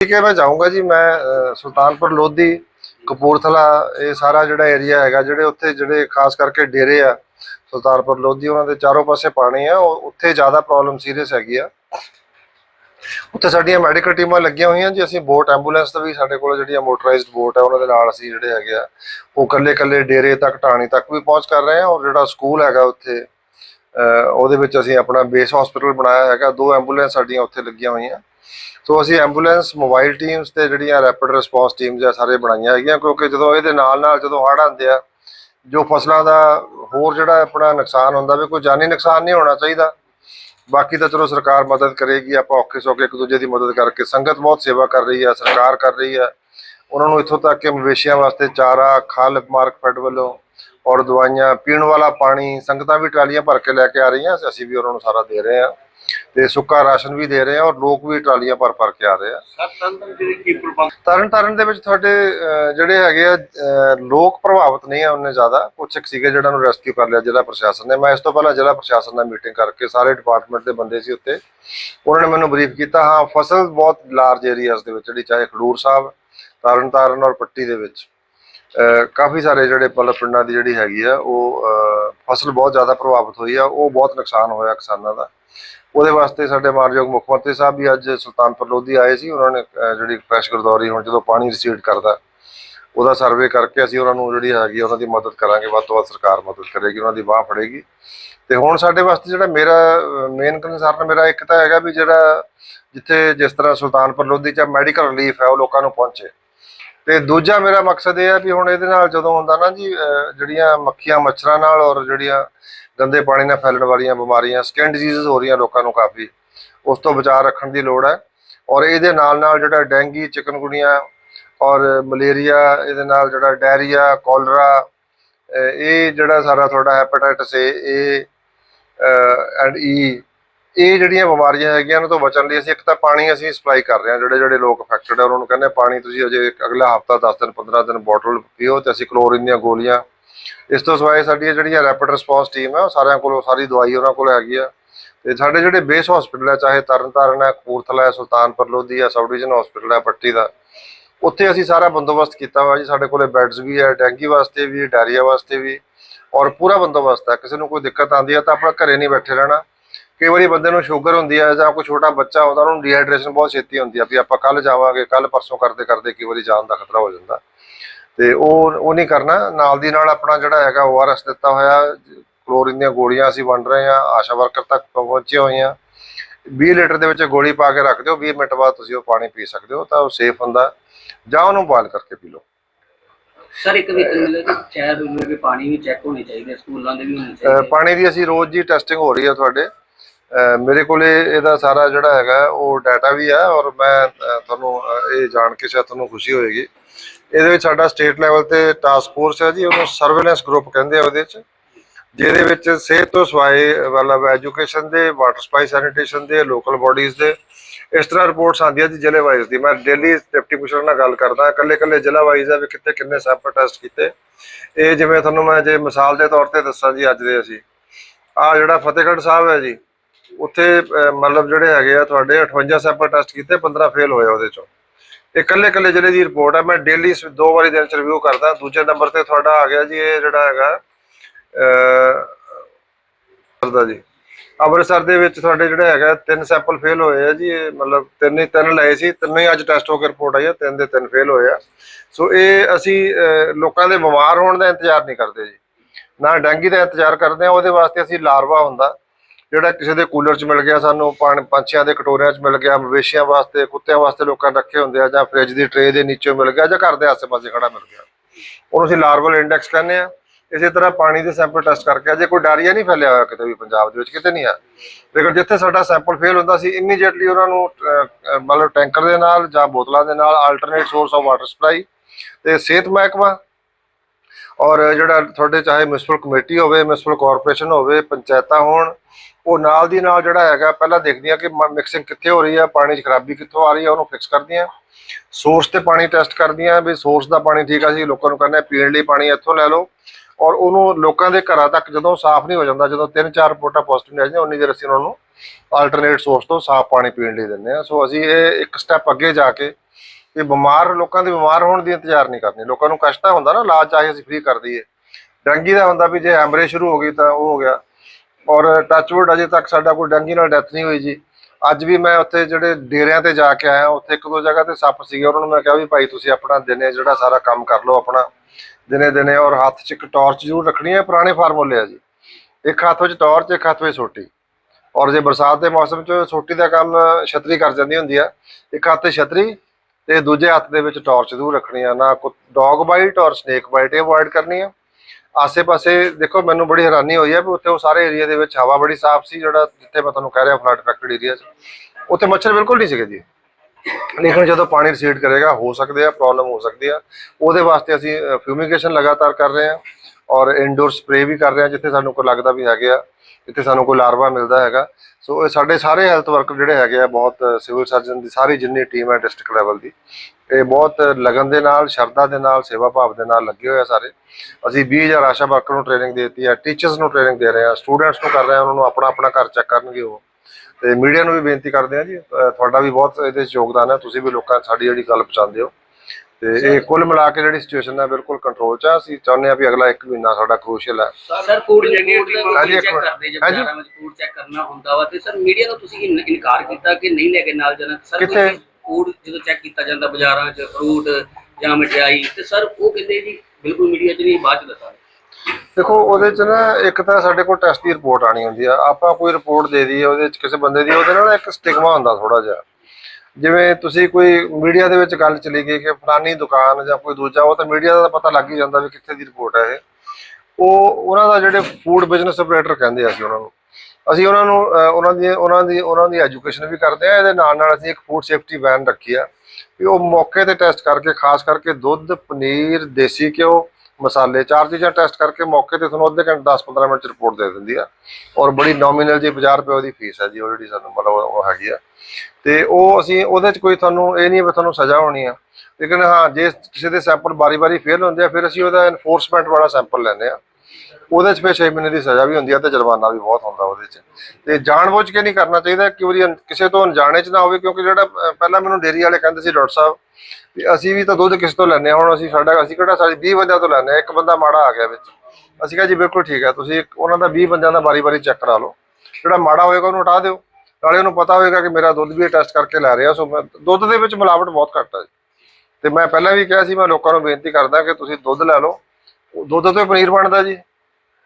ਠੀਕ ਹੈ, ਮੈਂ ਜਾਊਂਗਾ ਜੀ, ਮੈਂ ਸੁਲਤਾਨਪੁਰ, ਲੋਧੀ, ਕਪੂਰਥਲਾ, ਇਹ ਸਾਰਾ ਜਿਹੜਾ ਏਰੀਆ ਹੈਗਾ, ਜਿਹੜੇ ਉੱਥੇ ਜਿਹੜੇ ਖਾਸ ਕਰਕੇ ਡੇਰੇ ਆ, ਸੁਲਤਾਨਪੁਰ, ਲੋਧੀ, ਉਹਨਾਂ ਦੇ ਚਾਰੋਂ ਪਾਸੇ ਪਾਣੀ ਆ, ਉਹ- ਉੱਥੇ ਜ਼ਿਆਦਾ ਪ੍ਰੋਬਲਮ ਸੀਰੀਅਸ ਹੈਗੀ ਆ। ਉੱਥੇ ਸਾਡੀਆਂ ਮੈਡੀਕਲ ਟੀਮਾਂ ਲੱਗੀਆਂ ਹੋਈਆਂ ਜੀ, ਅਸੀਂ ਬੋਟ ਐਂਬੂਲੈਂਸ ਦਾ ਵੀ ਸਾਡੇ ਕੋਲ ਜਿਹੜੀਆਂ ਮੋਟਰਾਈਜ਼ਡ ਬੋਟ ਹੈ ਉਹਨਾਂ ਦੇ ਨਾਲ ਅਸੀਂ ਜਿਹੜੇ ਹੈਗੇ ਆ, ਉਹ ਕੱਲੇ ਕੱਲੇ ਡੇਰੇ ਤੱਕ ਟਾਣੀ ਤੱਕ ਵੀ ਪਹੁੰਚ ਕਰ ਰਹੇ ਹਾਂ ਔਰ ਜਿਹੜਾ ਸਕੂਲ ਹੈਗਾ ਉੱਥੇ ਉਹਦੇ ਵਿੱਚ ਅਸੀਂ ਆਪਣਾ ਬੇਸ ਹਸਪੀਟਲ ਬਣਾਇਆ ਹੈਗਾ, ਦੋ ਐਂਬੂਲੈਂਸ ਸਾਡੀਆਂ ਉੱਥੇ ਲੱਗੀਆਂ ਹੋਈਆਂ। ਸੋ ਅਸੀਂ ਐਂਬੂਲੈਂਸ ਮੋਬਾਈਲ ਟੀਮਸ ਤੇ ਜਿਹੜੀਆਂ ਰੈਪਿਡ ਰਿਸਪੌਂਸ ਟੀਮਸ ਆ, ਸਾਰੇ ਬਣਾਈਆਂ ਹੈਗੀਆਂ, ਕਿਉਂਕਿ ਜਦੋਂ ਇਹਦੇ ਨਾਲ ਨਾਲ ਜਦੋਂ ਹੜ੍ਹ ਆਉਂਦੇ ਆ, ਜੋ ਫਸਲਾਂ ਦਾ ਹੋਰ ਜਿਹੜਾ ਆਪਣਾ ਨੁਕਸਾਨ ਹੁੰਦਾ ਵੀ ਕੋਈ ਜਾਨੀ ਨੁਕਸਾਨ ਨਹੀਂ ਹੋਣਾ ਚਾਹੀਦਾ। ਬਾਕੀ ਤਾਂ ਚਲੋ ਸਰਕਾਰ ਮਦਦ ਕਰੇਗੀ, ਆਪਾਂ ਔਖੇ ਸੌਖੇ ਇੱਕ ਦੂਜੇ ਦੀ ਮਦਦ ਕਰਕੇ ਸੰਗਤ ਬਹੁਤ ਸੇਵਾ ਕਰ ਰਹੀ ਹੈ ਸਰਕਾਰ ਕਰ ਰਹੀ ਹੈ ਉਹਨਾਂ ਨੂੰ ਇੱਥੋਂ ਤੱਕ ਕਿ ਮਵੇਸ਼ੀਆਂ ਵਾਸਤੇ ਚਾਰਾ, ਖਲ ਮਾਰਕਫੈਡ ਵੱਲੋਂ ਔਰ ਦਵਾਈਆਂ ਪੀਣ ਵਾਲਾ ਪਾਣੀ ਸੰਗਤਾਂ ਵੀ ਟਰਾਲੀਆਂ ਭਰ ਕੇ ਲੈ ਕੇ ਆ ਰਹੀਆਂ ਅਸੀਂ ਵੀ ਉਹਨਾਂ ਨੂੰ ਸਾਰਾ ਦੇ ਰਹੇ ਹਾਂ। ਤੇ ਸੁੱਕਾ ਰਾਸ਼ਨ ਵੀ ਦੇ ਰਹੇ ਹਾਂ ਔਰ ਲੋਕ ਵੀ ਟਰਾਲੀਆਂ ਭਰ ਭਰ ਕੇ ਆ ਰਹੇ ਆ। ਤਰਨ ਤਾਰਨ ਦੇ ਵਿੱਚ ਤੁਹਾਡੇ ਜਿਹੜੇ ਹੈਗੇ ਆ ਲੋਕ ਪ੍ਰਭਾਵਿਤ ਨਹੀਂ ਆ ਉਹਨੇ ਜ਼ਿਆਦਾ। ਕੁਛ ਇੱਕ ਸੀਗੇ ਜਿਹੜਾ ਨੂੰ ਰੈਸਕਿਊ ਕਰ ਲਿਆ ਜ਼ਿਲ੍ਹਾ ਪ੍ਰਸ਼ਾਸਨ ਨੇ। ਮੈਂ ਇਸ ਤੋਂ ਪਹਿਲਾਂ ਜ਼ਿਲ੍ਹਾ ਪ੍ਰਸ਼ਾਸਨ ਨਾਲ ਮੀਟਿੰਗ ਕਰਕੇ ਸਾਰੇ ਡਿਪਾਰਟਮੈਂਟ ਦੇ ਬੰਦੇ ਸੀ ਉੱਤੇ। ਉਹਨਾਂ ਨੇ ਮੈਨੂੰ ਬਰੀਫ ਕੀਤਾ ਹਾਂ ਫਸਲ ਬਹੁਤ ਲਾਰਜ ਏਰੀਆਜ਼ ਦੇ ਵਿੱਚ ਜਿਹੜੀ ਚਾਹੇ ਖਡੂਰ ਸਾਹਿਬ ਤਰਨ ਤਾਰਨ ਔਰ ਪੱਟੀ ਦੇ ਵਿੱਚ। ਕਾਫੀ ਸਾਰੇ ਜਿਹੜੇ ਮਤਲਬ ਪਿੰਡਾਂ ਦੀ ਜਿਹੜੀ ਹੈਗੀ ਆ ਉਹ ਫਸਲ ਬਹੁਤ ਜ਼ਿਆਦਾ ਪ੍ਰਭਾਵਿਤ ਹੋਈ ਆ ਉਹ ਬਹੁਤ ਨੁਕਸਾਨ ਹੋਇਆ ਕਿਸਾਨਾਂ ਦਾ। ਉਹਦੇ ਵਾਸਤੇ ਸਾਡੇ ਮਾਨਯੋਗ ਮੁੱਖ ਮੰਤਰੀ ਸਾਹਿਬ ਵੀ ਅੱਜ ਸੁਲਤਾਨਪੁਰ ਲੋਧੀ ਆਏ ਸੀ ਉਹਨਾਂ ਨੇ ਜਿਹੜੀ ਪ੍ਰੈਸ਼ ਗਰਦੌਰੀ ਹੁਣ ਜਦੋਂ ਪਾਣੀ ਰਿਸੀਡ ਕਰਦਾ ਉਹਦਾ ਸਰਵੇ ਕਰਕੇ ਅਸੀਂ ਉਹਨਾਂ ਨੂੰ ਜਿਹੜੀ ਹੈਗੀ ਆ, ਉਹਨਾਂ ਦੀ ਮਦਦ ਕਰਾਂਗੇ ਵੱਧ ਤੋਂ ਵੱਧ ਸਰਕਾਰ ਮਦਦ ਕਰੇਗੀ ਉਹਨਾਂ ਦੀ ਬਾਹ ਫੜੇਗੀ। ਤੇ ਹੁਣ ਸਾਡੇ ਵਾਸਤੇ ਜਿਹੜਾ ਮੇਰਾ ਮੇਨ ਕੰਸਰਨ ਮੇਰਾ ਇੱਕ ਤਾਂ ਹੈਗਾ ਵੀ ਜਿਹੜਾ ਜਿੱਥੇ ਜਿਸ ਤਰ੍ਹਾਂ ਸੁਲਤਾਨਪੁਰ ਲੋਧੀ ਚ ਮੈਡੀਕਲ ਰਿਲੀਫ ਹੈ ਉਹ ਲੋਕਾਂ ਨੂੰ ਪਹੁੰਚੇ। ਤੇ ਦੂਜਾ ਮੇਰਾ ਮਕਸਦ ਇਹ ਹੈ ਵੀ ਹੁਣ ਇਹਦੇ ਨਾਲ ਜਦੋਂ ਹੁੰਦਾ ਨਾ ਜੀ ਜਿਹੜੀਆਂ ਮੱਖੀਆਂ ਮੱਛਰਾਂ ਨਾਲ ਔਰ ਜਿਹੜੀਆਂ ਗੰਦੇ ਪਾਣੀ ਨਾਲ ਫੈਲਣ ਵਾਲੀਆਂ ਬਿਮਾਰੀਆਂ ਸਕਿਨ ਡਿਜੀਜ਼ ਹੋ ਰਹੀਆਂ ਲੋਕਾਂ ਨੂੰ ਕਾਫੀ, ਉਸ ਤੋਂ ਬਚਾਅ ਰੱਖਣ ਦੀ ਲੋੜ ਹੈ। ਔਰ ਇਹਦੇ ਨਾਲ ਨਾਲ ਜਿਹੜਾ ਡੈਂਗੀ ਚਿਕਨਗੁਨੀਆ ਔਰ ਮਲੇਰੀਆ, ਇਹਦੇ ਨਾਲ ਜਿਹੜਾ ਡਾਇਰੀਆ, ਕੋਲਰਾ ਇਹ ਜਿਹੜਾ ਸਾਰਾ ਤੁਹਾਡਾ ਹੈਪੇਟਾਈਟਸ ਏ ਏ ਐਂਡ ਈ ਇਹ ਜਿਹੜੀਆਂ ਬਿਮਾਰੀਆਂ ਹੈਗੀਆਂ ਉਹਨਾਂ ਤੋਂ ਬਚਣ ਲਈ ਅਸੀਂ ਇੱਕ ਤਾਂ ਪਾਣੀ ਅਸੀਂ ਸਪਲਾਈ ਕਰ ਰਹੇ ਹਾਂ। ਜਿਹੜੇ ਜਿਹੜੇ ਲੋਕ ਅਫੈਕਟਡ ਹੈ ਉਹਨਾਂ ਨੂੰ ਕਹਿੰਦੇ ਪਾਣੀ ਤੁਸੀਂ ਅਜੇ ਅਗਲਾ ਹਫਤਾ 10 ਦਿਨ 15 ਦਿਨ ਬੋਟਲ ਪੀਓ ਤੇ ਅਸੀਂ ਕਲੋਰੀਨ ਦੀਆਂ ਗੋਲੀਆਂ। ਇਸ ਤੋਂ ਸਿਵਾਏ ਸਾਡੀਆਂ ਜਿਹੜੀਆਂ ਰੈਪਿਡ ਰਿਸਪੌਂਸ ਟੀਮ ਹੈ ਉਹ ਸਾਰਿਆਂ ਕੋਲ ਸਾਰੀ ਦਵਾਈ ਉਹਨਾਂ ਕੋਲ ਹੈਗੀ ਆ। ਤੇ ਸਾਡੇ ਜਿਹੜੇ ਬੇਸ ਹਸਪੀਟਲ ਹੈ ਚਾਹੇ ਤਰਨਤਾਰਨ ਹੈ ਕਪੂਰਥਲਾ ਹੈ ਸੁਲਤਾਨਪੁਰ, ਲੋਧੀ ਹੈ ਸਬ ਡਿਵੀਜ਼ਨ ਹਸਪੀਟਲ ਹੈ ਪੱਟੀ ਦਾ, ਉੱਥੇ ਅਸੀਂ ਸਾਰਾ ਬੰਦੋਬਸਤ ਕੀਤਾ ਹੋਇਆ ਜੀ। ਸਾਡੇ ਕੋਲੇ ਬੈੱਡਸ ਵੀ ਹੈ ਡੈਂਗੀ ਵਾਸਤੇ ਵੀ, ਡਾਇਰੀਆ ਵਾਸਤੇ ਵੀ ਔਰ ਪੂਰਾ ਬੰਦੋਬਸਤ ਹੈ ਕਿਸੇ ਨੂੰ ਕੋਈ ਦਿੱਕਤ ਆਉਂਦੀ ਹੈ ਤਾਂ ਆਪਣਾ ਘਰੇ ਨਹੀਂ ਬੈਠੇ ਰਹਿਣਾ। ਕਈ ਵਾਰੀ ਬੰਦੇ ਨੂੰ ਸ਼ੂਗਰ ਹੁੰਦੀ ਹੈ ਜਾਂ ਕੋਈ ਛੋਟਾ ਬੱਚਾ ਹੁੰਦਾ ਉਹਨੂੰ ਡੀਹਾਈਡਰੇਸ਼ਨ ਬਹੁਤ ਛੇਤੀ ਹੁੰਦੀ ਹੈ ਵੀ ਆਪਾਂ ਕੱਲ ਜਾਵਾਂਗੇ ਕੱਲ ਪਰਸੋਂ ਕਰਦੇ ਕਰਦੇ ਕਈ ਵਾਰੀ ਜਾਨ ਦਾ ਖਤਰਾ ਹੋ ਜਾਂਦਾ। ਤੇ ਉਹ ਉਹ ਨਹੀਂ ਕਰਨਾ ਨਾਲ ਦੀ ਨਾਲ ਆਪਣਾ ਜਿਹੜਾ ਹੈਗਾ ਓਆਰਐਸ ਦਿੱਤਾ ਹੋਇਆ ਕਲੋਰੀਨ ਦੀਆਂ ਗੋਲੀਆਂ ਅਸੀਂ ਵੰਡ ਰਹੇ ਹਾਂ ਆਸ਼ਾ ਵਰਕਰ ਤੱਕ ਪਹੁੰਚੇ ਹੋਏ ਹਾਂ 20 ਲੀਟਰ ਦੇ ਵਿੱਚ ਗੋਲੀ ਪਾ ਕੇ ਰੱਖ ਦਿਓ 20 ਮਿੰਟ ਬਾਅਦ ਤੁਸੀਂ ਉਹ ਪਾਣੀ ਪੀ ਸਕਦੇ ਹੋ ਤਾਂ ਉਹ ਸੇਫ ਹੁੰਦਾ। ਜਾਂ ਉਹਨੂੰ ਬੋਇਲ ਕਰਕੇ ਪੀ ਲਓ। ਸਰ ਇੱਕ ਵੀ ਮਿਲੇ ਕਿ ਸ਼ਹਿਰ ਦੇ ਵੀ ਪਾਣੀ ਵੀ ਚੈੱਕ ਹੋਣੇ ਚਾਹੀਦੇ ਸਕੂਲਾਂ ਦੇ ਵੀ ਹੋਣੇ ਚਾਹੀਦੇ। ਪਾਣੀ ਦੀ ਅਸੀਂ ਰੋਜ਼ ਦੀ ਟੈਸਟਿੰਗ ਹੋ ਰਹੀ ਹੈ ਤੁਹਾਡੇ। ਮੇਰੇ ਕੋਲੇ ਇਹਦਾ ਸਾਰਾ ਜਿਹੜਾ ਹੈਗਾ ਉਹ ਡਾਟਾ ਵੀ ਹੈ ਔਰ ਮੈਂ ਤੁਹਾਨੂੰ ਇਹ ਜਾਣ ਕੇ ਸ਼ਾਇਦ ਤੁਹਾਨੂੰ ਖੁਸ਼ੀ ਹੋਏਗੀ। ਇਹਦੇ ਵਿੱਚ ਸਾਡਾ ਸਟੇਟ ਲੈਵਲ ਤੇ ਟਾਸਕ ਫੋਰਸ ਹੈ ਜੀ, ਉਹਨੂੰ ਸਰਵੇਲੈਂਸ ਗਰੁੱਪ ਕਹਿੰਦੇ ਆ ਉਹਦੇ ਵਿੱਚ, ਜਿਹਦੇ ਵਿੱਚ ਸਿਹਤ ਤੋਂ ਸਵਾਏ, ਮਤਲਬ ਐਜੂਕੇਸ਼ਨ ਦੇ ਵਾਟਰ ਸਪਲਾਈ ਸੈਨੀਟੇਸ਼ਨ ਦੇ ਲੋਕਲ ਬਾਡੀਜ਼ ਦੇ, ਇਸ ਤਰ੍ਹਾਂ ਰਿਪੋਰਟਸ ਆਉਂਦੀਆਂ ਜੀ ਜ਼ਿਲ੍ਹੇ ਵਾਈਜ਼ ਦੀ। ਮੈਂ ਡੇਲੀ ਡਿਪਟੀ ਕਮਿਸ਼ਨਰ ਨਾਲ ਗੱਲ ਕਰਦਾ ਇਕੱਲੇ ਇਕੱਲੇ ਜ਼ਿਲ੍ਹਾ ਵਾਈਜ਼ ਆ ਵੀ ਕਿੱਥੇ ਕਿੰਨੇ ਸੈਂਪਲ ਟੈਸਟ ਕੀਤੇ। ਇਹ ਜਿਵੇਂ ਤੁਹਾਨੂੰ ਮੈਂ ਜੇ ਮਿਸਾਲ ਦੇ ਤੌਰ ਤੇ ਦੱਸਾਂ ਜੀ ਅੱਜ ਦੇ ਅਸੀਂ। ਆ ਜਿਹੜਾ ਫਤਿਹਗੜ੍ਹ ਸਾਹਿਬ ਹੈ ਜੀ ਉੱਥੇ ਅਹ, ਮਤਲਬ ਜਿਹੜੇ ਹੈਗੇ ਆ ਤੁਹਾਡੇ 58 ਸੈਂਪਲ ਟੈਸਟ ਕੀਤੇ 15 ਫੇਲ ਹੋਏ ਉਹਦੇ ਚੋਂ। ਇਹ ਇਕੱਲੇ ਇਕੱਲੇ ਜਿਹੜੇ ਦੀ ਰਿਪੋਰਟ ਆ ਮੈਂ ਡੇਲੀ ਦੋ ਵਾਰੀ ਦਿਨ ਚ ਰਿਵਿਊ ਕਰਦਾ। ਦੂਜੇ ਨੰਬਰ ਤੇ ਤੁਹਾਡਾ ਆ ਗਿਆ ਜੀ ਇਹ ਜਿਹੜਾ ਹੈਗਾ ਅਹ ਦਾ ਜੀ। ਅੰਮ੍ਰਿਤਸਰ ਦੇ ਵਿੱਚ ਤੁਹਾਡੇ ਜਿਹੜੇ ਹੈਗਾ ਤਿੰਨ ਸੈਂਪਲ ਫੇਲ ਹੋਏ ਆ ਜੀ ਇਹ ਮਤਲਬ ਤਿੰਨ ਹੀ ਤਿੰਨ ਲਏ ਸੀ ਤਿੰਨੇ ਹੀ ਅੱਜ ਟੈਸਟ ਹੋ ਕੇ ਰਿਪੋਰਟ ਆਈ ਆ ਤਿੰਨ ਦੇ ਤਿੰਨ ਫੇਲ ਹੋਏ ਆ। ਸੋ ਇਹ ਅਸੀਂ ਅਹ, ਲੋਕਾਂ ਦੇ ਬਿਮਾਰ ਹੋਣ ਦਾ ਇੰਤਜ਼ਾਰ ਨਹੀਂ ਕਰਦੇ ਜੀ। ਨਾ ਡੈਂਗੀ ਦਾ ਇੰਤਜ਼ਾਰ ਕਰਦੇ ਆ ਉਹਦੇ ਵਾਸਤੇ ਅਸੀਂ ਲਾਰਵਾ ਹੁੰਦਾ। ਜਿਹੜਾ ਕਿਸੇ ਦੇ ਕੂਲਰ 'ਚ ਮਿਲ ਗਿਆ, ਸਾਨੂੰ ਪਾਣੀ ਪੰਛੀਆਂ ਦੇ ਕਟੋਰਿਆਂ 'ਚ ਮਿਲ ਗਿਆ ਮਵੇਸ਼ੀਆਂ ਵਾਸਤੇ, ਕੁੱਤਿਆਂ ਵਾਸਤੇ ਲੋਕਾਂ ਨੇ ਰੱਖੇ ਹੁੰਦੇ ਆ, ਜਾਂ ਫ੍ਰਿਜ ਦੀ ਟਰੇ ਦੇ ਨੀਚੇ ਮਿਲ ਗਿਆ, ਜਾਂ ਘਰ ਦੇ ਆਸ-ਪਾਸੇ ਖੜਾ ਮਿਲ ਗਿਆ। ਉਹਨੂੰ ਅਸੀਂ ਲਾਰਵਲ ਇੰਡੈਕਸ ਕਹਿੰਦੇ ਆ। ਇਸੇ ਤਰ੍ਹਾਂ ਪਾਣੀ ਦੇ ਸੈਂਪਲ ਟੈਸਟ ਕਰਕੇ ਅਜੇ ਕੋਈ ਡਾਰੀਆ ਨਹੀਂ ਫੈਲਿਆ ਹੋਇਆ ਕਿਤੇ ਵੀ ਪੰਜਾਬ ਦੇ ਵਿੱਚ, ਕਿਤੇ ਨਹੀਂ ਆ। ਲੇਕਿਨ ਜਿੱਥੇ ਸਾਡਾ ਸੈਂਪਲ ਫੇਲ ਹੁੰਦਾ ਸੀ ਇਮੀਡੀਏਟਲੀ ਉਹਨਾਂ ਨੂੰ ਮਤਲਬ ਟੈਂਕਰ ਦੇ ਨਾਲ ਜਾਂ ਬੋਤਲਾਂ ਦੇ ਨਾਲ alternate source of water supply ਤੇ ਸਿਹਤ ਮਹਿਕਮਾ ਔਰ ਜਿਹੜਾ ਤੁਹਾਡੇ ਚਾਹੇ ਮਿਊਨਿਸਪਲ ਕਮੇਟੀ ਹੋਵੇ ਮਿਊਨਿਸਪਲ ਕਾਰਪੋਰੇਸ਼ਨ ਹੋਵੇ, ਪੰਚਾਇਤਾਂ ਹੋਣ, ਉਹ ਨਾਲ ਦੀ ਨਾਲ ਜਿਹੜਾ ਹੈਗਾ, ਪਹਿਲਾਂ ਦੇਖਦੀਆਂ ਕਿ ਮਿਕਸਿੰਗ ਕਿੱਥੇ ਹੋ ਰਹੀ ਹੈ, ਪਾਣੀ 'ਚ ਖਰਾਬੀ ਕਿੱਥੋਂ ਆ ਰਹੀ ਹੈ, ਉਹਨੂੰ ਫਿਕਸ ਕਰਦੀਆਂ ਸੋਰਸ ਤੇ ਪਾਣੀ ਟੈਸਟ ਕਰਦੀਆਂ ਵੀ ਸੋਰਸ ਦਾ ਪਾਣੀ ਠੀਕ ਆ ਸੀ ਲੋਕਾਂ ਨੂੰ ਕਹਿੰਦੇ ਆ ਪੀਣ ਲਈ ਪਾਣੀ ਇੱਥੋਂ ਲੈ ਲਓ। ਔਰ ਉਹਨੂੰ ਲੋਕਾਂ ਦੇ ਘਰਾਂ ਤੱਕ ਜਦੋਂ ਸਾਫ਼ ਨਹੀਂ ਹੋ ਜਾਂਦਾ, ਜਦੋਂ ਤਿੰਨ ਚਾਰ ਰਿਪੋਰਟਾਂ ਪੋਜ਼ਿਟਿਵ ਆ ਜਾਂਦੀਆਂ, ਉਨੀ ਦੇਰ ਅਸੀਂ ਉਹਨਾਂ ਨੂੰ ਆਲਟਰਨੇਟ ਸੋਰਸ ਤੋਂ ਸਾਫ਼ ਪਾਣੀ ਪੀਣ ਲਈ ਦਿੰਦੇ ਆ ਸੋ ਅਸੀਂ ਇਹ ਇੱਕ ਸਟੈਪ ਅੱਗੇ ਜਾ ਕੇ ਇਹ ਬਿਮਾਰ, ਲੋਕਾਂ ਦੇ ਬਿਮਾਰ ਹੋਣ ਦੀ ਇੰਤਜ਼ਾਰ ਨਹੀਂ ਕਰਨੀ। ਲੋਕਾਂ ਨੂੰ ਕਸ਼ਟ ਤਾਂ ਹੁੰਦਾ ਨਾ, ਇਲਾਜ ਚਾਹੇ ਅਸੀਂ ਫ੍ਰੀ ਕਰ ਦਈਏ। ਡੈਂਗੀ ਦਾ ਹੁੰਦਾ ਵੀ ਜੇ ਹੈਮਰੇਜ ਸ਼ੁਰੂ ਹੋ ਗਈ ਤਾਂ ਉਹ ਹੋ ਗਿਆ। ਔਰ ਟੱਚਵੁੱਡ ਅਜੇ ਤੱਕ ਸਾਡਾ ਕੋਈ ਡੈਂਗੀ ਨਾਲ ਡੈਥ ਨਹੀਂ ਹੋਈ ਜੀ। ਅੱਜ ਵੀ ਮੈਂ ਉੱਥੇ ਜਿਹੜੇ ਡੇਰਿਆਂ ਤੇ ਜਾ ਕੇ ਆਇਆ, ਉੱਥੇ ਇੱਕ ਦੋ ਜਗ੍ਹਾ ਤੇ ਸੱਪ ਸੀਗੇ। ਉਹਨਾਂ ਨੂੰ ਮੈਂ ਕਿਹਾ ਵੀ ਭਾਈ ਤੁਸੀਂ ਆਪਣਾ ਦਿਨੇ ਜਿਹੜਾ ਸਾਰਾ ਕੰਮ ਕਰ ਲਓ ਆਪਣਾ। ਦਿਨੇ ਦਿਨੇ ਔਰ ਹੱਥ 'ਚ ਇੱਕ ਟਾਰਚ ਜ਼ਰੂਰ ਰੱਖਣੀ ਹੈ ਪੁਰਾਣੇ ਫਾਰਮੂਲੇ ਆ ਜੀ। ਇੱਕ ਹੱਥ ਵਿੱਚ ਟਾਰਚ ਇੱਕ ਹੱਥ ਵਿੱਚ ਸੋਟੀ। ਔਰ ਜੇ ਬਰਸਾਤ ਦੇ ਮੌਸਮ 'ਚ ਸੋਟੀ ਦਾ ਕੰਮ ਛਤਰੀ ਕਰ ਜਾਂਦੀ ਹੁੰਦੀ ਆ, ਇੱਕ ਹੱਥ ਤੇ ਛਤਰੀ ਤੇ ਦੂਜੇ ਹੱਥ ਦੇ ਵਿੱਚ ਟਾਰਚ ਜ਼ਰੂਰ ਰੱਖਣੀ ਆ, ਨਾ ਕੋ ਡੌਗ ਬਾਈਟ ਔਰ ਸਨੇਕ ਬਾਈਟ ਇਹ ਅਵੋਇਡ ਕਰਨੀ ਆ। ਆਸੇ-ਪਾਸੇ ਦੇਖੋ, ਮੈਨੂੰ ਬੜੀ ਹੈਰਾਨੀ ਹੋਈ ਹੈ ਵੀ ਉੱਥੇ ਉਹ ਸਾਰੇ ਏਰੀਆ ਦੇ ਵਿੱਚ ਹਵਾ ਬੜੀ ਸਾਫ਼ ਸੀ, ਜਿਹੜਾ ਜਿੱਥੇ ਮੈਂ ਤੁਹਾਨੂੰ ਕਹਿ ਰਿਹਾ ਫਲੱਡ ਅਫੈਕਟਡ ਏਰੀਆ 'ਚ। ਉੱਥੇ ਮੱਛਰ ਬਿਲਕੁਲ ਨਹੀਂ ਸੀਗੇ ਜੀ। ਲੇਕਿਨ ਜਦੋਂ ਪਾਣੀ ਰਿਸੀਡ ਕਰੇਗਾ, ਹੋ ਸਕਦੇ ਆ ਪ੍ਰੋਬਲਮ ਹੋ ਸਕਦੀ ਆ। ਉਹਦੇ ਵਾਸਤੇ ਅਸੀਂ ਫਿਊਮੀਗੇਸ਼ਨ ਲਗਾਤਾਰ ਕਰ ਰਹੇ ਹਾਂ ਔਰ ਇਨਡੋਰ ਸਪਰੇ ਵੀ ਕਰ ਰਹੇ ਹਾਂ ਜਿੱਥੇ ਸਾਨੂੰ ਕੋਈ ਲੱਗਦਾ ਵੀ ਹੈਗੇ ਆ, ਜਿੱਥੇ ਸਾਨੂੰ ਕੋਈ ਲਾਰਵਾ ਮਿਲਦਾ ਹੈਗਾ। ਸੋ ਇਹ ਸਾਡੇ ਸਾਰੇ ਹੈਲਥ ਵਰਕਰ ਜਿਹੜੇ ਹੈਗੇ ਆ, ਬਹੁਤ ਸਿਵਲ ਸਰਜਨ ਦੀ ਸਾਰੀ ਜਿੰਨੀ ਟੀਮ ਹੈ ਡਿਸਟ੍ਰਿਕਟ ਲੈਵਲ ਦੀ, ਇਹ ਬਹੁਤ ਲਗਨ ਦੇ ਨਾਲ, ਸ਼ਰਧਾ ਦੇ ਨਾਲ, ਸੇਵਾ ਭਾਵ ਦੇ ਨਾਲ ਲੱਗੇ ਹੋਏ ਆ ਸਾਰੇ। ਅਸੀਂ 20000 ਆਸ਼ਾ ਵਰਕਰ ਨੂੰ ਟ੍ਰੇਨਿੰਗ ਦੇ ਦਿੱਤੀ ਹੈ ਟੀਚਰਸ ਨੂੰ ਟ੍ਰੇਨਿੰਗ ਦੇ ਰਹੇ ਹਾਂ ਸਟੂਡੈਂਟਸ ਨੂੰ ਕਰ ਰਹੇ ਹਾਂ ਉਹਨਾਂ ਨੂੰ ਆਪਣਾ ਆਪਣਾ ਘਰ ਚੈੱਕ ਕਰਨਗੇ ਉਹ। ਤੇ ਮੀਡੀਆ ਨੂੰ ਵੀ ਬੇਨਤੀ ਕਰਦੇ ਹਾਂ ਜੀ ਤੁਹਾਡਾ ਵੀ ਬਹੁਤ ਇਹਦੇ 'ਚ ਯੋਗਦਾਨ ਹੈ, ਤੁਸੀਂ ਵੀ ਲੋਕਾਂ ਸਾਡੀ ਜਿਹੜੀ ਗੱਲ ਪਹੁੰਚਾਉਂਦੇ ਹੋ। ਤੇ ਇਹ ਕੁੱਲ ਮਿਲਾ ਕੇ ਜਿਹੜੀ ਸਿਚੁਏਸ਼ਨ ਹੈ ਬਿਲਕੁਲ ਕੰਟਰੋਲ 'ਚ ਆ। ਅਸੀਂ ਚਾਹੁੰਦੇ ਹਾਂ ਵੀ ਅਗਲਾ 1 ਮਹੀਨਾ ਸਾਡਾ ਕ੍ਰੂਸ਼ੀਅਲ ਹੈ ਸਰ ਫੂਡ ਜਿਹੜੀ ਹਾਂਜੀ, ਇੱਕ ਚੈੱਕ। ਕਰਦੇ ਜੇ ਹਾਂਜੀ। ਬਾਜ਼ਾਰਾਂ ਵਿੱਚ ਫੂਡ ਚੈੱਕ ਕਰਨਾ ਹੁੰਦਾ ਵਾ ਤੇ ਸਰ ਮੀਡੀਆ ਨੂੰ ਤੁਸੀਂ ਇਨ- ਇਨਕਾਰ ਕੀਤਾ ਕਿ ਨਹੀਂ ਲੈ ਕੇ ਨਾਲ ਜਾਣਾ? ਸਰ ਕਿੱਥੇ? ਫੂਡ ਜਦੋਂ ਚੈੱਕ ਕੀਤਾ ਜਾਂਦਾ ਬਾਜ਼ਾਰਾਂ 'ਚ ਫਰੂਟ ਜਾਂ ਮਠਿਆਈ ਤੇ ਸਰ ਉਹ ਕਹਿੰਦੇ ਜੀ ਬਿਲਕੁਲ ਮੀਡੀਆ 'ਚ ਨਹੀਂ ਬਾਅਦ 'ਚ ਦੱਸਾਂਗੇ। ਦੇਖੋ ਉਹਦੇ 'ਚ ਨਾ ਇੱਕ ਤਾਂ ਸਾਡੇ ਕੋਲ ਟੈਸਟ ਦੀ ਰਿਪੋਰਟ ਆਣੀ ਹੁੰਦੀ ਆ। ਆਪਾਂ ਕੋਈ ਰਿਪੋਰਟ ਦੇ ਦਈਏ ਉਹਦੇ 'ਚ ਕਿਸੇ ਬੰਦੇ ਦੀ ਉਹਦੇ ਨਾਲ ਇੱਕ ਸਟਿਗਮਾ ਹੁੰਦਾ ਥੋੜਾ ਜਿਹਾ। ਜਿਵੇਂ ਤੁਸੀਂ ਕੋਈ ਮੀਡੀਆ ਦੇ ਵਿੱਚ ਗੱਲ ਚਲੀ ਗਈ ਕਿ ਫਲਾਨੀ ਦੁਕਾਨ ਜਾਂ ਕੋਈ ਦੂਜਾ, ਉਹ ਤਾਂ ਮੀਡੀਆ ਦਾ ਪਤਾ ਲੱਗ ਹੀ ਜਾਂਦਾ ਵੀ ਕਿੱਥੇ ਦੀ ਰਿਪੋਰਟ ਹੈ ਇਹ। ਉਹ, ਉਹਨਾਂ ਦਾ ਜਿਹੜੇ ਫੂਡ ਬਿਜ਼ਨਸ ਆਪਰੇਟਰ ਕਹਿੰਦੇ ਆ ਅਸੀਂ ਉਹਨਾਂ ਨੂੰ। ਅਸੀਂ ਉਹਨਾਂ ਨੂੰ ਉਹਨਾਂ ਦੀ ਉਹਨਾਂ ਦੀ ਉਹਨਾਂ ਦੀ ਐਜੂਕੇਸ਼ਨ ਵੀ ਕਰਦੇ ਆ, ਇਹਦੇ ਨਾਲ ਨਾਲ ਅਸੀਂ ਇੱਕ ਫੂਡ ਸੇਫਟੀ ਵੈਨ ਰੱਖੀ ਆ। ਵੀ ਉਹ ਮੌਕੇ ਤੇ ਟੈਸਟ ਕਰਕੇ, ਖਾਸ ਕਰਕੇ ਦੁੱਧ, ਪਨੀਰ, ਦੇਸੀ ਘਿਓ ਮਸਾਲੇ ਚਾਰ ਚੀਜ਼ਾਂ ਟੈਸਟ ਕਰਕੇ ਮੌਕੇ ਤੇ ਤੁਹਾਨੂੰ ਅੱਧੇ ਘੰਟੇ 10-15 ਮਿੰਟ ਚ ਰਿਪੋਰਟ ਦੇ ਦਿੰਦੀ ਆ। ਔਰ ਬੜੀ ਨੋਮੀਨਲ ਜੀ 50 ਰੁਪਏ ਉਹਦੀ ਫੀਸ ਹੈ ਜੀ, ਉਹ ਜਿਹੜੀ ਸਾਨੂੰ ਮਤਲਬ ਉਹ ਹੈਗੀ ਆ। ਤੇ ਉਹ ਅਸੀਂ ਉਹਦੇ ਚ ਕੋਈ ਤੁਹਾਨੂੰ ਇਹ ਨਹੀਂ ਵੀ ਤੁਹਾਨੂੰ ਸਜ਼ਾ ਹੋਣੀ ਆ। ਲੇਕਿਨ ਹਾਂ, ਜੇ ਕਿਸੇ ਦੇ ਸੈਂਪਲ ਬਾਰੀ-ਬਾਰੀ ਫੇਲ ਹੁੰਦੇ ਆ, ਫਿਰ ਅਸੀਂ ਉਹਦਾ ਐਨਫੋਰਸਮੈਂਟ ਵਾਲਾ ਸੈਂਪਲ ਲੈਂਦੇ ਆ। ਉਹਦੇ ਚ ਫਿਰ 6 ਮਹੀਨੇ ਦੀ ਸਜ਼ਾ ਵੀ ਹੁੰਦੀ ਹੈ ਤੇ ਜੁਰਮਾਨਾ ਵੀ ਬਹੁਤ ਹੁੰਦਾ ਉਹਦੇ ਚ। ਤੇ ਜਾਣਬੁੱਝ ਕੇ ਨਹੀਂ ਕਰਨਾ ਚਾਹੀਦਾ ਕਿ ਉਹਦੀ ਕਿਸੇ ਤੋਂ ਅਣਜਾਣੇ ਚ ਨਾ ਹੋਵੇ, ਕਿਉਂਕਿ ਜਿਹੜਾ ਪਹਿਲਾਂ ਮੈਨੂੰ ਡੇਰੀ ਵਾਲੇ ਕਹਿੰਦੇ ਸੀ ਡਾਕਟਰ ਸਾਹਿਬ ਵੀ ਅਸੀਂ ਵੀ ਤਾਂ ਦੁੱਧ ਕਿਸ ਤੋਂ ਲੈਂਦੇ ਹਾਂ, ਹੁਣ ਅਸੀਂ ਸਾਡਾ, ਅਸੀਂ ਕਿਹੜਾ ਸਾਡੀ 20 ਬੰਦਿਆਂ ਤੋਂ ਲੈਣੇ ਇੱਕ ਬੰਦਾ ਮਾੜਾ ਆ ਗਿਆ ਵਿੱਚ। ਅਸੀਂ ਕਿਹਾ ਜੀ ਬਿਲਕੁਲ ਠੀਕ ਹੈ, ਤੁਸੀਂ ਇੱਕ- ਉਹਨਾਂ ਦਾ 20 ਬੰਦਿਆਂ ਦਾ ਵਾਰੀ-ਵਾਰੀ ਚੈੱਕ ਕਰਾ ਲਓ। ਜਿਹੜਾ ਮਾੜਾ ਹੋਏਗਾ ਉਹਨੂੰ ਹਟਾ ਦਿਓ। ਨਾਲੇ ਉਹਨੂੰ ਪਤਾ ਹੋਏਗਾ ਕਿ ਮੇਰਾ ਦੁੱਧ ਵੀ ਟੈਸਟ ਕਰਕੇ ਲੈ ਰਿਹਾ, ਸੋ ਮੈਂ, ਦੁੱਧ ਦੇ ਵਿੱਚ ਮਿਲਾਵਟ ਬਹੁਤ ਘੱਟ ਹੈ ਜੀ। ਤੇ ਮੈਂ ਪਹਿਲਾਂ ਵੀ ਕਿਹਾ ਸੀ, ਮੈਂ ਲੋਕਾਂ ਨੂੰ ਬੇਨਤੀ ਕਰਦਾ ਕਿ ਤੁਸੀਂ ਦੁੱਧ ਲੈ ਲਓ। ਦੁੱਧ ਤੋਂ ਪਨੀਰ ਬਣਦਾ ਜੀ।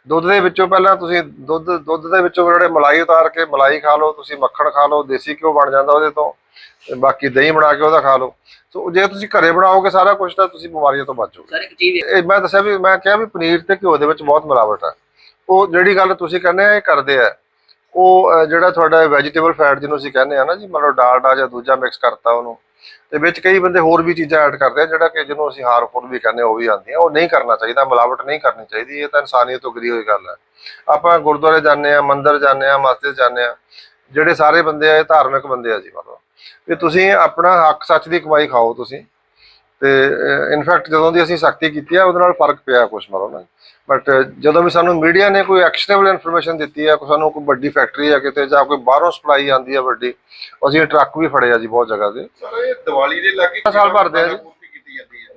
ਦੁੱਧ ਦੇ ਵਿੱਚੋਂ ਪਹਿਲਾਂ ਤੁਸੀਂ ਦੁੱਧ ਦੁੱਧ ਦੇ ਵਿੱਚੋਂ ਜਿਹੜੇ ਮਲਾਈ ਉਤਾਰ ਕੇ ਮਲਾਈ ਖਾ ਲਓ ਤੁਸੀਂ ਮੱਖਣ ਖਾ ਲਓ ਦੇਸੀ ਘਿਓ ਬਣ ਜਾਂਦਾ ਉਹਦੇ ਤੋਂ ਤੇ ਬਾਕੀ ਦਹੀਂ ਬਣਾ ਕੇ ਉਹਦਾ ਖਾ ਲਓ। ਸੋ ਜੇ ਤੁਸੀਂ ਘਰੇ ਬਣਾਓਗੇ ਸਾਰਾ ਕੁਝ ਤਾਂ ਤੁਸੀਂ ਬਿਮਾਰੀਆਂ ਤੋਂ ਬਚੋਗੇ ਸਰ ਇੱਕ ਚੀਜ਼ ਇਹ ਮੈਂ ਦੱਸਿਆ ਵੀ ਮੈਂ ਕਿਹਾ ਵੀ ਪਨੀਰ ਤੇ ਘਿਓ ਦੇ ਵਿੱਚ ਬਹੁਤ ਮਿਲਾਵਟ ਹੈ ਉਹ ਜਿਹੜੀ ਗੱਲ ਤੁਸੀਂ ਕਹਿੰਦੇ ਆ ਇਹ ਕਰਦੇ ਆ। ਉਹ ਜਿਹੜਾ ਤੁਹਾਡਾ ਵੈਜੀਟੇਬਲ ਫੈਟ ਜਿਹਨੂੰ ਅਸੀਂ ਕਹਿੰਦੇ ਆ ਨਾ ਜੀ ਮਤਲਬ ਡਾਲਡਾ ਜਾਂ ਦੂਜਾ ਮਿਕਸ ਕਰਤਾ ਉਹਨੂੰ ਤੇ ਵਿੱਚ ਕਈ ਬੰਦੇ ਹੋਰ ਵੀ ਚੀਜ਼ਾਂ ਐਡ ਕਰਦੇ ਆ ਜਿਹੜਾ ਕਿ ਜਿਹਨੂੰ ਅਸੀਂ ਹਾਰਮਫੁਲ ਵੀ ਕਹਿੰਦੇ ਆ, ਉਹ ਵੀ ਆਉਂਦੀਆਂ। ਉਹ ਨਹੀਂ ਕਰਨਾ ਚਾਹੀਦਾ ਮਿਲਾਵਟ ਨਹੀਂ ਕਰਨੀ ਚਾਹੀਦੀ ਇਹ ਤਾਂ ਇਨਸਾਨੀਅਤ ਤੋਂ ਗਰੀ ਹੋਈ ਗੱਲ ਹੈ। ਆਪਾਂ ਗੁਰਦੁਆਰੇ ਜਾਂਦੇ ਆ ਮੰਦਿਰ ਜਾਂਦੇ ਆ ਮਸਜਿਦ ਜਾਂਦੇ ਆ ਜਿਹੜੇ ਸਾਰੇ ਬੰਦੇ ਆ ਇਹ ਧਾਰਮਿਕ ਬੰਦੇ ਆ ਜੀ ਮਤਲਬ। ਵੀ ਤੁਸੀਂ ਆਪਣਾ ਹੱਕ ਸੱਚ ਦੀ ਕਮਾਈ ਖਾਓ ਤੁਸੀਂ। ਤੇ ਇਨਫੈਕਟ ਜਦੋਂ ਦੀ ਅਸੀਂ ਸਖਤੀ ਕੀਤੀ ਆ ਉਹਦੇ ਨਾਲ ਫ਼ਰਕ ਪਿਆ ਕੁਝ ਮਤਲਬ ਨਾ। ਬਟ ਜਦੋਂ ਵੀ ਸਾਨੂੰ ਮੀਡੀਆ ਨੇ ਕੋਈ ਐਕਸ਼ਨੇਬਲ ਇਨਫੋਰਮੇਸ਼ਨ ਦਿੱਤੀ ਆ ਕੋਈ ਸਾਨੂੰ ਕੋਈ ਵੱਡੀ ਫੈਕਟਰੀ ਆ ਕਿਤੇ ਜਾਂ ਕੋਈ ਬਾਹਰੋਂ ਸਪਲਾਈ ਆਂਦੀ ਆ ਵੱਡੀ ਅਸੀਂ ਟਰੱਕ ਵੀ ਫੜੇ ਆ ਜੀ ਬਹੁਤ ਜਗ੍ਹਾ ਤੇ। ਸਰ ਇਹ ਦੀਵਾਲੀ ਦੇ ਲਾਗੇ ਸਾਲ ਭਰਦੇ ਆ ਜੀ।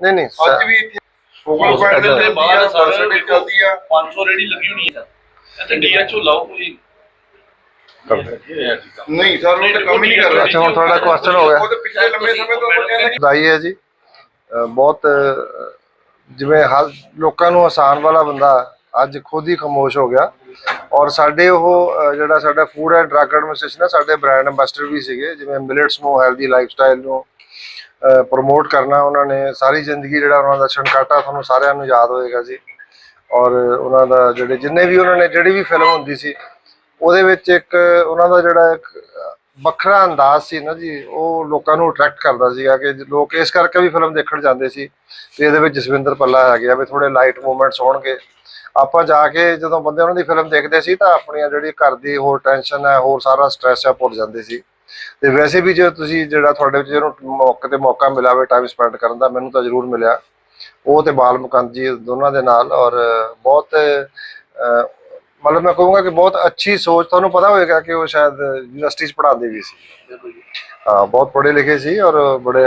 ਨਹੀਂ ਨਹੀਂ ਅੱਜ ਸਰ- ਵੀ ਇੱਥੇ ਫੋਕਲ ਪੁਆਇੰਟ ਦੇ ਉੱਤੇ ਬਾਹਰ ਬਾਹਰ ਸਾਰੇ ਸਰਵਿਸ ਦੇਖੋ। ਚੱਲਦੀ ਆ। 500 ਰੇੜੀ ਲੱਗੀ ਹੋਣੀ ਹੈ ਇੱਥੇ ਡੀਐਚਓ ਲਾਓ ਕੋਈ ਨਹੀਂ ਸਰ ਉਹ ਤਾਂ ਕੰਮ ਹੀ ਨਹੀਂ ਕਰ ਰਿਹਾ। ਅੱਛਾ ਹੁਣ ਤੁਹਾਡਾ ਕੁਐਸਚਨ ਹੋ ਗਿਆ। ਉਹਦੇ ਪਿਛਲੇ ਲੰਮੇ ਸਮੇਂ ਤੋਂ ਬੰਦਿਆਂ ਨੇ ਵਧਾਈ ਹੈ ਜੀ। ਬਹੁਤ ਜਿਵੇਂ ਹਰ ਲੋਕਾਂ ਨੂੰ ਆਸਾਨ ਵਾਲਾ ਬੰਦਾ ਅੱਜ ਖੁਦ ਹੀ ਖਾਮੋਸ਼ ਹੋ ਗਿਆ। ਔਰ ਸਾਡੇ ਉਹ ਜਿਹੜਾ ਸਾਡਾ ਫੂਡ ਐਂਡ ਡਰੱਗ ਐਡਮਿਨਿਸਟ੍ਰੇਸ਼ਨ ਹੈ ਸਾਡੇ ਬ੍ਰਾਂਡ ਐਂਬੈਸਡਰ ਵੀ ਸੀਗੇ, ਜਿਵੇਂ ਮਿਲਟਸ ਨੂੰ ਹੈਲਦੀ ਲਾਈਫਸਟਾਈਲ ਨੂੰ ਪ੍ਰਮੋਟ ਕਰਨਾ ਉਹਨਾਂ ਨੇ, ਸਾਰੀ ਜ਼ਿੰਦਗੀ ਜਿਹੜਾ ਉਹਨਾਂ ਦਾ ਛਣਕਾਟਾ ਤੁਹਾਨੂੰ ਸਾਰਿਆਂ ਨੂੰ ਯਾਦ ਹੋਏਗਾ ਜੀ। ਔਰ ਉਹਨਾਂ ਦਾ ਜਿਹੜੇ ਜਿੰਨੇ ਵੀ ਉਹਨਾਂ ਨੇ, ਜਿਹੜੀ ਵੀ ਫਿਲਮ ਹੁੰਦੀ ਸੀ, ਉਹਦੇ ਵਿੱਚ ਇੱਕ ਉਹਨਾਂ ਦਾ ਜਿਹੜਾ ਇੱਕ ਵੱਖਰਾ ਅੰਦਾਜ਼ ਸੀ ਨਾ ਜੀ, ਉਹ ਲੋਕਾਂ ਨੂੰ ਅਟਰੈਕਟ ਕਰਦਾ ਸੀਗਾ ਕਿ ਲੋਕ ਇਸ ਕਰਕੇ ਵੀ ਫਿਲਮ ਦੇਖਣ ਜਾਂਦੇ ਸੀ ਤੇ ਇਹਦੇ ਵਿੱਚ ਜਸਵਿੰਦਰ ਪੱਲਾ ਹੈਗੇ ਆ ਵੀ ਥੋੜੇ ਲਾਈਟ ਮੂਵਮੈਂਟਸ ਹੋਣਗੇ। ਆਪਾਂ ਜਾ ਕੇ ਜਦੋਂ ਬੰਦੇ ਉਹਨਾਂ ਦੀ ਫਿਲਮ ਦੇਖਦੇ ਸੀ ਤਾਂ ਆਪਣੀਆਂ ਜਿਹੜੀ ਘਰ ਦੀ ਹੋਰ ਟੈਨਸ਼ਨ ਹੈ, ਹੋਰ ਸਾਰਾ ਸਟ੍ਰੈਸ ਹੈ ਭੁੱਲ ਜਾਂਦੇ ਸੀ। ਤੇ ਵੈਸੇ ਵੀ ਜੇ ਤੁਸੀਂ ਜਿਹੜਾ ਤੁਹਾਡੇ ਵਿੱਚ ਜਿਹਨੂੰ ਮੌਕੇ ਤੇ ਮੌਕਾ ਮਿਲਾਵੇ ਟਾਈਮ ਸਪੈਂਡ ਕਰਨ ਦਾ, ਮੈਨੂੰ ਤਾਂ ਜ਼ਰੂਰ ਮਿਲਿਆ। ਉਹ ਤੇ ਬਾਲ ਮੁਕੰਦ ਜੀ ਦੋਨਾਂ ਦੇ ਨਾਲ ਔਰ ਬਹੁਤ ਮਤਲਬ ਮੈਂ ਕਹੂੰਗਾ ਕਿ ਬਹੁਤ ਅੱਛੀ ਸੋਚ ਤੁਹਾਨੂੰ ਪਤਾ ਹੋਵੇਗਾ ਕਿ ਉਹ ਸ਼ਾਇਦ ਯੂਨੀਵਰਸਿਟੀ 'ਚ ਪੜ੍ਹਾਉਂਦੇ ਵੀ ਸੀ। ਹਾਂ ਬਹੁਤ ਪੜ੍ਹੇ ਲਿਖੇ ਸੀ ਔਰ ਬੜੇ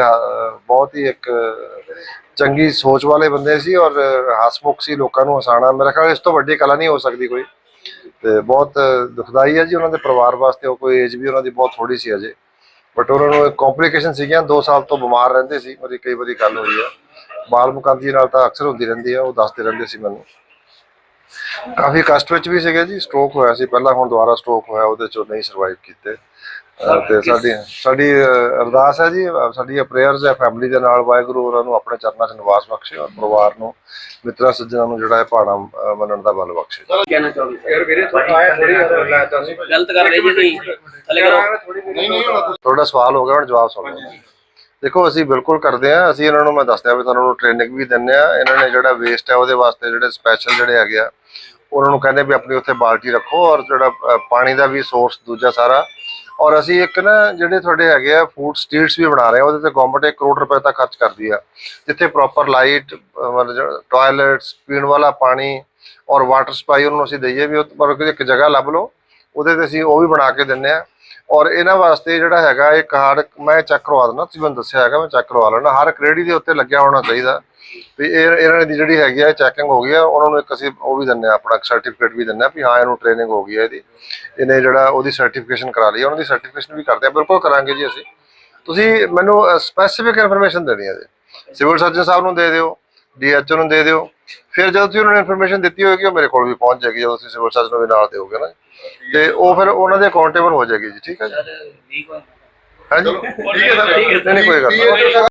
ਬਹੁਤ ਹੀ ਇੱਕ ਚੰਗੀ ਸੋਚ ਵਾਲੇ ਬੰਦੇ ਸੀ ਔਰ ਹਸਮੁਖ ਸੀ ਲੋਕਾਂ ਨੂੰ ਹਸਾਣਾ ਮੇਰਾ ਖਿਆਲ ਇਸ ਤੋਂ ਵੱਡੀ ਕਲਾ ਨਹੀਂ ਹੋ ਸਕਦੀ ਕੋਈ। ਤੇ ਬਹੁਤ ਦੁਖਦਾਈ ਹੈ ਜੀ ਉਹਨਾਂ ਦੇ ਪਰਿਵਾਰ ਵਾਸਤੇ ਉਹ ਕੋਈ ਏਜ ਵੀ ਉਹਨਾਂ ਦੀ ਬਹੁਤ ਥੋੜੀ ਸੀ ਅਜੇ। ਬਟ ਉਹਨਾਂ ਨੂੰ ਕੰਪਲਿਕੇਸ਼ਨ ਸੀਗੀਆਂ 2 ਸਾਲ ਤੋਂ ਬਿਮਾਰ ਰਹਿੰਦੇ ਸੀ ਮੇਰੀ ਕਈ ਵਾਰੀ ਗੱਲ ਹੋਈ ਹੈ ਬਾਲ ਮੁਕਾਂਦੀ ਨਾਲ ਤਾਂ ਅਕਸਰ ਹੁੰਦੀ ਰਹਿੰਦੀ ਹੈ ਉਹ ਦੱਸਦੇ ਰਹਿੰਦੇ ਸੀ ਮੈਨੂੰ। ਕਾਫੀ ਕਸ਼ਟ ਵਿੱਚ ਵੀ ਸੀਗੇ ਜੀ ਸਟ੍ਰੋਕ ਹੋਇਆ ਸੀ ਪਹਿਲਾਂ ਹੁਣ ਦੁਬਾਰਾ ਸਟ੍ਰੋਕ ਹੋਇਆ ਉਹਦੇ ਚੋਂ ਨਹੀਂ ਸਰਵਾਈਵ ਕੀਤੇ। ਤੇ ਸਾਡੀ ਸਾਡੀ ਅਰਦਾਸ ਹੈ ਜੀ ਸਾਡੀ ਪ੍ਰੇਅਰਸ ਹੈ ਫੈਮਿਲੀ ਦੇ ਨਾਲ ਵਾਹਿਗੁਰੂ ਉਹਨਾਂ ਨੂੰ ਆਪਣੇ ਚਰਨਾਂ 'ਚ ਨਿਵਾਸ ਬਖਸ਼ੇ ਔਰ ਪਰਿਵਾਰ ਨੂੰ ਮਿੱਤਰਾਂ ਸੱਜਣਾਂ ਨੂੰ ਜਿਹੜਾ ਹੈ ਭਾਣਾ ਅਹ, ਮੰਨਣ ਦਾ ਬਲ ਬਖਸ਼ੇ। ਕੀ ਕਹਿਣਾ ਯਾਰ ਵੀਰੇ ਥੋੜਾ ਗਲਤ ਕਰ ਰਹੇ ਜੀ ਤੁਸੀਂ ਥੱਲੇ ਕਰੋ। ਨਹੀਂ ਨਹੀਂ ਤੁਹਾਡਾ ਸਵਾਲ ਹੋ ਗਿਆ ਹੁਣ ਜਵਾਬ ਸੁਣੋ ਦੇਖੋ, ਅਸੀਂ ਬਿਲਕੁਲ ਕਰਦੇ ਆ ਅਸੀਂ ਇਹਨਾਂ ਨੂੰ, ਮੈਂ ਦੱਸਦਿਆ ਵੀ ਤੁਹਾਨੂੰ ਟ੍ਰੇਨਿੰਗ ਵੀ ਦਿੰਦੇ ਆ ਇਹਨਾਂ ਨੇ ਜਿਹੜਾ ਵੇਸਟ ਹੈ, ਉਹਦੇ ਵਾਸਤੇ ਜਿਹੜੇ ਸਪੈਸ਼ਲ ਜਿਹੜੇ ਹੈਗੇ ਆ, ਉਹਨਾਂ ਨੂੰ ਕਹਿੰਦੇ ਵੀ ਆਪਣੀ ਉੱਥੇ ਬਾਲਟੀ ਰੱਖੋ ਔਰ ਜਿਹੜਾ ਪਾਣੀ ਦਾ ਵੀ ਸੋਰਸ ਦੂਜਾ ਸਾਰਾ। ਔਰ ਅਸੀਂ ਇੱਕ ਨਾ, ਜਿਹੜੇ ਤੁਹਾਡੇ ਹੈਗੇ ਆ ਫੂਡ ਸਟਰੀਟਸ ਵੀ ਬਣਾ ਰਹੇ ਆ, ਉਹਦੇ ਤੇ ਗਵਰਨਮੈਂਟ 1 ਕਰੋੜ ਰੁਪਏ ਤੱਕ ਖਰਚ ਕਰਦੀ ਆ। ਜਿੱਥੇ ਪ੍ਰੋਪਰ ਲਾਈਟ ਟਾਇਲਟਸ ਪੀਣ ਵਾਲਾ ਪਾਣੀ ਔਰ ਵਾਟਰ ਸਪਲਾਈ ਉਹਨੂੰ ਅਸੀਂ ਦਈਏ ਵੀ ਉਹ ਪਰ ਇੱਕ ਜਗ੍ਹਾ ਲੱਭ ਲਓ। ਉਹਦੇ ਤੇ ਅਸੀਂ ਉਹ ਵੀ ਬਣਾ ਕੇ ਦਿੰਨੇ ਆ ਔਰ ਇਹਨਾਂ ਵਾਸਤੇ ਜਿਹੜਾ ਹੈਗਾ ਇੱਕ ਹਰ ਮੈਂ ਚੈੱਕ ਕਰਵਾ ਦਿੰਦਾ ਤੁਸੀਂ ਮੈਨੂੰ ਦੱਸਿਆ ਹੈਗਾ ਮੈਂ ਚੈੱਕ ਕਰਵਾ ਲੈਣਾ ਹਰ ਕ੍ਰੇਡੀ ਦੇ ਉੱਤੇ ਲੱਗਿਆ ਹੋਣਾ ਚਾਹੀਦਾ। ਵੀ ਇਹ ਇਹਨਾਂ ਦੀ ਜਿਹੜੀ ਹੈਗੀ ਆ ਚੈਕਿੰਗ ਹੋ ਗਈ ਆ। ਉਹਨਾਂ ਨੂੰ ਇੱਕ ਅਸੀਂ ਉਹ ਵੀ ਦਿੰਨੇ ਆ ਆਪਣਾ ਸਰਟੀਫਿਕੇਟ ਵੀ ਦਿੰਨੇ ਆ ਵੀ ਹਾਂ ਇਹਨੂੰ ਟ੍ਰੇਨਿੰਗ ਹੋ ਗਈ ਹੈ ਇਹਦੀ। ਇਹਨੇ ਜਿਹੜਾ ਉਹਦੀ ਸਰਟੀਫਿਕੇਸ਼ਨ ਕਰਾ ਲਈ ਆ, ਉਹਨਾਂ ਦੀ ਸਰਟੀਫਿਕੇਸ਼ਨ ਵੀ ਕਰਦੇ ਆ। ਬਿਲਕੁਲ ਕਰਾਂਗੇ ਜੀ ਅਸੀਂ। ਤੁਸੀਂ ਮੈਨੂੰ ਸਪੈਸੀਫਿਕ ਇਨਫੋਰਮੇਸ਼ਨ ਦੇਣੀ ਹੈ ਜੀ। ਸਿਵਲ ਸਰਜਨ ਸਾਹਿਬ ਨੂੰ ਦੇ ਦਿਓ ਡੀਐਚਓ ਨੂੰ ਦੇ ਦਿਓ। ਫਿਰ ਜਦੋਂ ਤੁਸੀਂ ਉਹਨਾਂ ਨੂੰ ਇਨਫੋਰਮੇਸ਼ਨ ਦਿੱਤੀ ਹੋਏਗੀ ਉਹ ਮੇਰੇ ਕੋਲ ਵੀ ਪਹੁੰਚ ਜਾਏਗੀ। ਜਦੋਂ ਤੁਸੀਂ ਸਿਵਲ ਸਰਜਨ ਨੂੰ ਵੀ ਨਾਲ ਦਿਓਗੇ ਨਾ। ਤੇ ਉਹ ਫਿਰ ਉਹਨਾਂ ਦੇ ਅਕਾਊਂਟੇਬਲ ਹੋ ਜਾਏਗੀ ਜੀ ਠੀਕ ਹੈ ਜੀ। ਸਰ ਵੀਕ ਹਾਂਜੀ। ਠੀਕ ਹੈ ਸਰ। ਠੀਕ ਹੈ, ਨਹੀਂ ਨਹੀਂ ਕੋਈ ਗੱਲ ਨਹੀਂ।